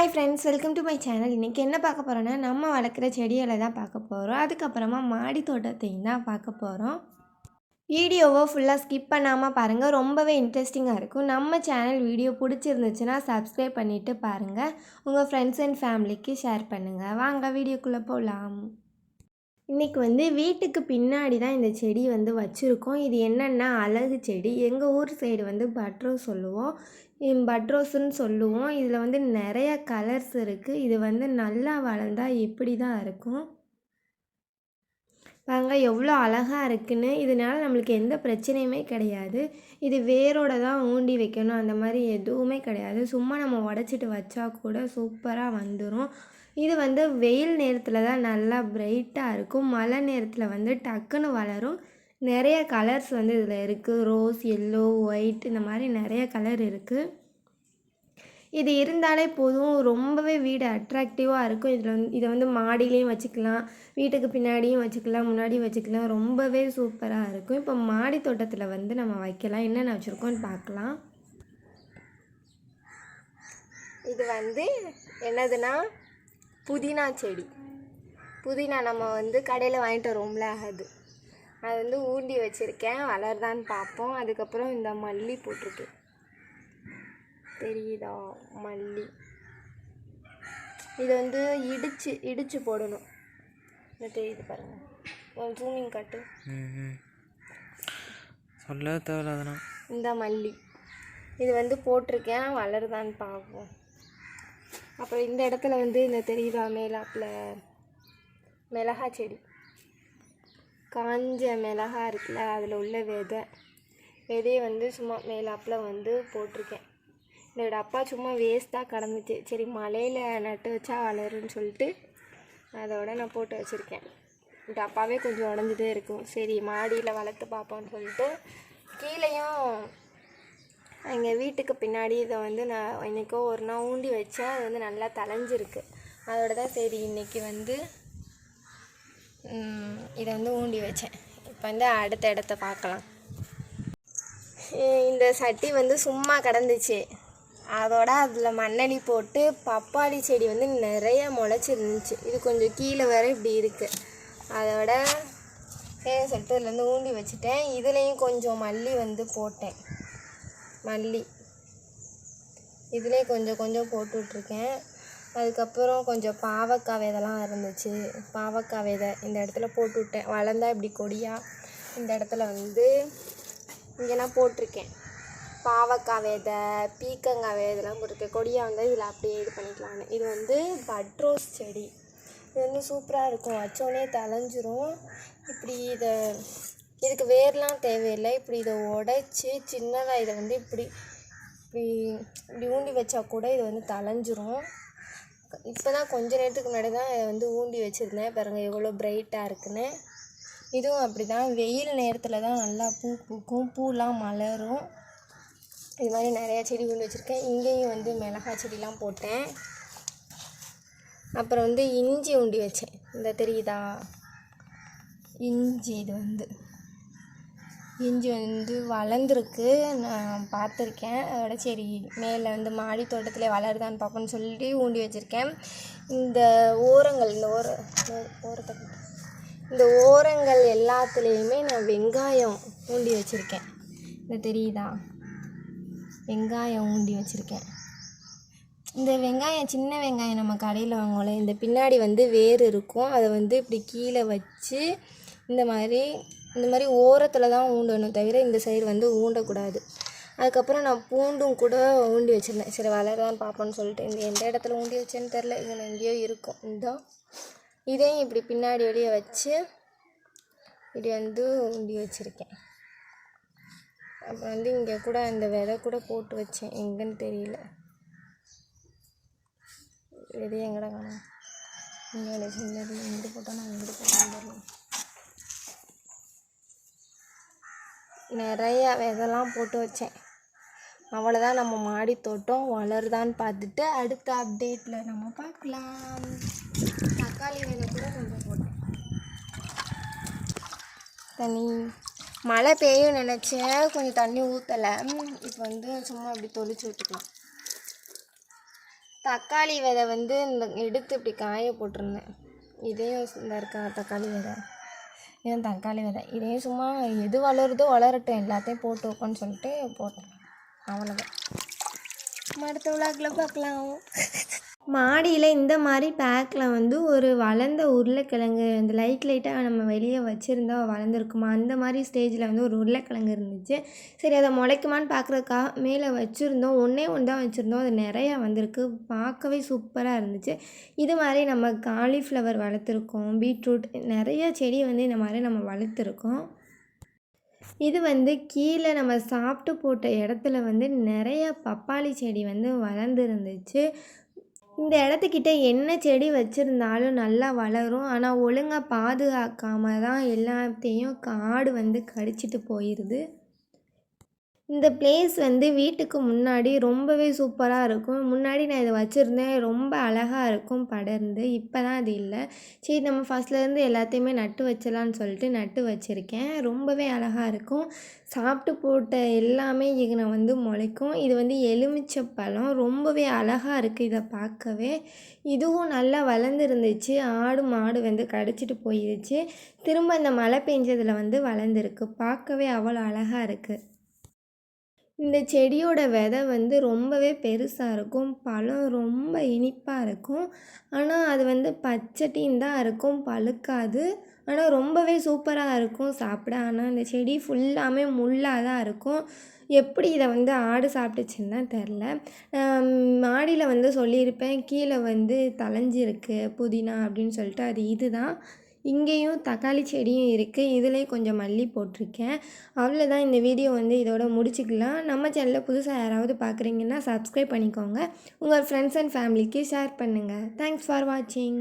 Hi friends welcome to my channel இன்றைக்கி என்ன பார்க்க போகிறோன்னா நம்ம வளர்க்குற செடிகளை தான் பார்க்க போகிறோம் அதுக்கப்புறமா மாடி தோட்டத்தையும் தான் பார்க்க போகிறோம் வீடியோவை ஃபுல்லாக ஸ்கிப் பண்ணாமல் பாருங்கள் ரொம்பவே இன்ட்ரெஸ்டிங்காக இருக்கும். நம்ம சேனல் வீடியோ பிடிச்சிருந்துச்சுன்னா சப்ஸ்கிரைப் பண்ணிவிட்டு பாருங்கள் உங்கள் ஃப்ரெண்ட்ஸ் அண்ட் ஃபேமிலிக்கு ஷேர் பண்ணுங்கள் வாங்க வீடியோக்குள்ளே போகலாம் இன்றைக்கி வந்து வீட்டுக்கு பின்னாடி தான் இந்த செடி வந்து வச்சுருக்கோம். இது என்னென்னா அழகு செடி. எங்கள் ஊர் சைடு வந்து பட்ரோஸ் சொல்லுவோம். பட்ரோஸுன்னு சொல்லுவோம். இதில் வந்து நிறைய கலர்ஸ் இருக்குது இது வந்து நல்லா வளர்ந்தால் இப்படி தான் இருக்கும்? பாருங்க எவ்வளோ அழகாக இருக்குன்னு. இதனால் நம்மளுக்கு எந்த பிரச்சனையுமே கிடையாது. இது வேரோட தான் ஊண்டி வைக்கணும். அந்த மாதிரி எதுவுமே கிடையாது. சும்மா நம்ம உடச்சிட்டு வச்சா கூட சூப்பராக வந்துடும் இது வந்து வெயில் நேரத்தில் தான் நல்லா பிரைட்டாக இருக்கும். மழை நேரத்தில் வந்து டக்குன்னு வளரும். நிறைய கலர்ஸ் வந்து இதில் இருக்குது ரோஸ் எல்லோ ஒயிட் இந்த மாதிரி நிறைய கலர் இருக்குது இது இருந்தாலே போதும். ரொம்பவே வீடு அட்ராக்டிவாக இருக்கும். இதில் வந்து இதை வந்து மாடியிலையும் வச்சுக்கலாம். வீட்டுக்கு பின்னாடியும் வச்சுக்கலாம். முன்னாடி வச்சுக்கலாம். ரொம்பவே சூப்பராக இருக்கும். இப்போ மாடி தோட்டத்தில் வந்து நம்ம வைக்கலாம். என்னென்ன வச்சுருக்கோம்னு பார்க்கலாம். இது வந்து என்னதுன்னா புதினா செடி. புதினா நம்ம வந்து கடையில் வாங்கிட்டு வரோம்ல அது. அது வந்து ஊண்டி வச்சுருக்கேன் வளருதான்னு பார்ப்போம். அதுக்கப்புறம் இந்த மல்லி போட்டிருக்கேன் தெரியுதா? மல்லி. இது வந்து இடிச்சு இடிச்சு போடணும். இந்த தெரியுது பாருங்கள் ஜூமிங் காட்டு. சொல்ல தேவையில்ல அதெல்லாம் இந்த மல்லி. இது வந்து போட்டிருக்கேன் வளருதான்னு பார்ப்போம். அப்புறம் இந்த இடத்துல வந்து இந்த தெரியுதா மேலாப்பில்? மிளகா செடி. காஞ்ச மிளகா இருக்குல்ல அதில் உள்ள விதை. விதையை வந்து சும்மா மேலாப்பில் வந்து போட்டிருக்கேன். இதோட அப்பா சும்மா வேஸ்ட்டாக கடந்துச்சு. சரி மலையில் நட்டு வச்சா வளருன்னு சொல்லிட்டு அதோட நான் போட்டு வச்சுருக்கேன். இந்த அப்பாவே கொஞ்சம் உடஞ்சிட்டே இருக்கும். சரி மாடியில் வளர்த்து பார்ப்போம்னு சொல்லிட்டு கீழேயும் எங்கள் வீட்டுக்கு பின்னாடி இதை வந்து நான் என்றைக்கோ ஒரு நாள் ஊண்டி வச்சேன் அது வந்து நல்லா தலைஞ்சிருக்கு அதோட தான் சரி இன்றைக்கி வந்து இதை வந்து ஊண்டி வச்சேன். இப்போ வந்து அடுத்த இடத்த பார்க்கலாம் இந்த சட்டி வந்து சும்மா கிடந்துச்சு. அதோட அதில் மண்ணடி போட்டு பப்பாளி செடி வந்து நிறைய முளைச்சிருந்துச்சு. இது கொஞ்சம் கீழே வர இப்படி இருக்குது அதோட சரி சொல்லிட்டு இதுலேருந்து ஊண்டி வச்சுட்டேன். இதுலேயும் கொஞ்சம் மல்லி வந்து போட்டேன். மல்லி. இதுலேயே கொஞ்சம் கொஞ்சம் போட்டு விட்ருக்கேன் அதுக்கப்புறம் கொஞ்சம் பாவக்காய் விதைலாம் இருந்துச்சு. பாவக்காய் விதை இந்த இடத்துல போட்டு விட்டேன். வளர்ந்தா இப்படி கொடியா? இந்த இடத்துல வந்து இங்கெல்லாம் போட்டிருக்கேன். பாவக்காய் விதை பீக்கங்காய் விதை இதெல்லாம் போட்டிருக்கேன். கொடியாக வந்து இதில் அப்படியே இது பண்ணிக்கலான்னு இது வந்து பட்ரோஸ் செடி. இது வந்து சூப்பராக இருக்கும். வச்சோடனே தலைஞ்சிரும் இப்படி இதை இதுக்கு வேர்லாம் தேவையில்லை. இப்படி இதை உடைச்சி சின்னதாக இதை வந்து இப்படி இப்படி இப்படி ஊண்டி வச்சா கூட இது வந்து தலைஞ்சிரும் இப்போ தான் கொஞ்ச நேரத்துக்கு முன்னாடி தான் இதை வந்து ஊண்டி வச்சுருந்தேன். பாருங்கள் எவ்வளோ பிரைட்டாக இருக்குன்னு. இதுவும் அப்படி தான் வெயில் நேரத்தில் தான் நல்லா பூ பூக்கும். பூலாம் மலரும். இது மாதிரி நிறையா செடி ஊண்டி வச்சுருக்கேன். இங்கேயும் வந்து மிளகாய் செடிலாம் போட்டேன். அப்புறம் வந்து இஞ்சி ஊண்டி வச்சேன். இந்த தெரியுதா? இஞ்சி இது வந்து. இஞ்சி வந்து வளர்ந்துருக்கு. நான் பார்த்துருக்கேன். அதோட சரி மேலே வந்து மாடி தோட்டத்தில் வளருதான்னு பார்ப்போன்னு சொல்லி ஊண்டி வச்சுருக்கேன். இந்த ஓரங்கள் இந்த ஓர ஓ- ஓரத்தை இந்த ஓரங்கள் எல்லாத்துலேயுமே நான் வெங்காயம் ஊண்டி வச்சுருக்கேன். இந்த தெரியுதா? வெங்காயம் ஊண்டி வச்சுருக்கேன். இந்த வெங்காயம் சின்ன வெங்காயம் நம்ம கடையில் வாங்குவோம்ல இந்த பின்னாடி வந்து வேர் இருக்கும். அதை வந்து இப்படி கீழே வச்சு இந்த மாதிரி இந்த மாதிரி ஓரத்தில் தான் ஊண்டணும் தவிர இந்த சைடு வந்து ஊண்டக்கூடாது. அதுக்கப்புறம் நான் பூண்டும் கூட ஊண்டி வச்சுருந்தேன். சரி வளரதான் பார்ப்போன்னு சொல்லிட்டு. இந்த எந்த இடத்துல ஊண்டி வச்சேன்னு தெரில இங்கே எங்கேயோ இருக்கும். இதுதான் இதையும் இப்படி பின்னாடி வெளியே வச்சு இப்படி வந்து ஊண்டி வச்சுருக்கேன். அப்புறம் வந்து இங்கே கூட இந்த விதை கூட போட்டு வச்சேன். எங்கன்னு தெரியல. விதையை எங்கடா காணும்? இங்கே சின்னது இங்கிட்டு போட்டால் நான் இங்கிட்டு போட்டால் நிறைய விதெல்லாம் போட்டு வச்சேன். அவ்வளோதான் நம்ம மாடி தோட்டம் வளருதான்னு பார்த்துட்டு அடுத்த அப்டேட்டில் நம்ம பார்க்கலாம். தக்காளி விதை கூட கொஞ்சம் போட்டேன். தண்ணி. மழை பெய்யும் நினச்சேன். கொஞ்சம் தண்ணி ஊற்றலை இப்போ வந்து சும்மா அப்படி தொளிச்சு விட்டுக்கலாம். தக்காளி விதை வந்து இந்த எடுத்து இப்படி காய போட்டிருந்தேன். இதையும் இந்த இருக்கா தக்காளி விதை. இதுவும் தக்காளி விதை? இதே சும்மா எது வளருதோ வளரட்டும் எல்லாத்தையும் போட்டு வைப்போன்னு சொல்லிட்டு போட்டேன். அவ்வளோதான் அடுத்த விழாக்கில் பார்க்கலாம். மாடியில் இந்த மாதிரி பேக்கில் வந்து ஒரு வளர்ந்த உருளைக்கிழங்கு அந்த லைட் லைட்டாக நம்ம வெளியே வச்சுருந்தா வளர்ந்துருக்குமா? அந்த மாதிரி ஸ்டேஜில் வந்து ஒரு உருளைக்கிழங்கு இருந்துச்சு. சரி அதை முளைக்குமான்னு பார்க்குறதுக்காக மேலே வச்சுருந்தோம். ஒன்றே ஒன்று தான் வச்சுருந்தோம். அது நிறையா வந்திருக்கு. பார்க்கவே சூப்பராக இருந்துச்சு. இது மாதிரி நம்ம காலிஃப்ளவர் வளர்த்துருக்கோம். பீட்ரூட் நிறைய செடி வந்து இந்த மாதிரி நம்ம வளர்த்துருக்கோம். இது வந்து கீழே நம்ம சாப்பிட்டு போட்ட இடத்துல வந்து நிறைய பப்பாளி செடி வந்து வளர்ந்துருந்துச்சு. இந்த இடத்துக்கிட்ட என்ன செடி வச்சுருந்தாலும் நல்லா வளரும். ஆனால் ஒழுங்காக பாதுகாக்காமல் தான் எல்லாத்தையும் காடு வந்து கடிச்சிட்டு போயிடுது இந்த பிளேஸ் வந்து வீட்டுக்கு முன்னாடி ரொம்பவே சூப்பராக இருக்கும். முன்னாடி நான் இதை வச்சுருந்தேன். ரொம்ப அழகாக இருக்கும் படர்ந்து. இப்போ தான் அது இல்லை. சரி நம்ம ஃபஸ்ட்லேருந்து எல்லாத்தையுமே நட்டு வச்சிடலான்னு சொல்லிட்டு நட்டு வச்சுருக்கேன். ரொம்பவே அழகாக இருக்கும். சாப்பிட்டு போட்ட எல்லாமே இங்கே வந்து முளைக்கும். இது வந்து எலுமிச்சை பழம் ரொம்பவே அழகாக இருக்குது இதை பார்க்கவே. இதுவும் நல்லா வளர்ந்துருந்துச்சு. ஆடு மாடு வந்து கடிச்சிட்டு போயிடுச்சு திரும்ப இந்த மழை பெஞ்சதில் வந்து வளர்ந்துருக்கு. பார்க்கவே அவ்வளோ அழகாக இருக்குது இந்த செடியோட விதை வந்து ரொம்பவே பெருசாக இருக்கும். பழம் ரொம்ப இனிப்பாக இருக்கும். ஆனால் அது வந்து பச்சட்டின்னு தான் இருக்கும் பழுக்காது. ஆனால் ரொம்பவே சூப்பராக இருக்கும் சாப்பிட. ஆனால் இந்த செடி ஃபுல்லாமே முள்ளாக தான் இருக்கும். எப்படி இதை வந்து ஆடு சாப்பிட்டுச்சுன்னு தான் தெரில. மாடியில் வந்து சொல்லியிருப்பேன். கீழே வந்து தளைஞ்சிருக்கு புதினா அப்படின்னு சொல்லிட்டு. அது இதுதான். இங்கேயும் தக்காளி செடியும் இருக்குது இதுலேயும் கொஞ்சம் மல்லி போட்டிருக்கேன். அவ்வளோதான் இந்த வீடியோ வந்து இதோட முடிச்சுக்கலாம். நம்ம சேனலில் புதுசாக யாராவது பார்க்குறீங்கன்னா சப்ஸ்கிரைப் பண்ணிக்கோங்க. உங்கள் ஃப்ரெண்ட்ஸ் அண்ட் ஃபேமிலிக்கு ஷேர் பண்ணுங்கள் தேங்க்ஸ் ஃபார் வாட்சிங்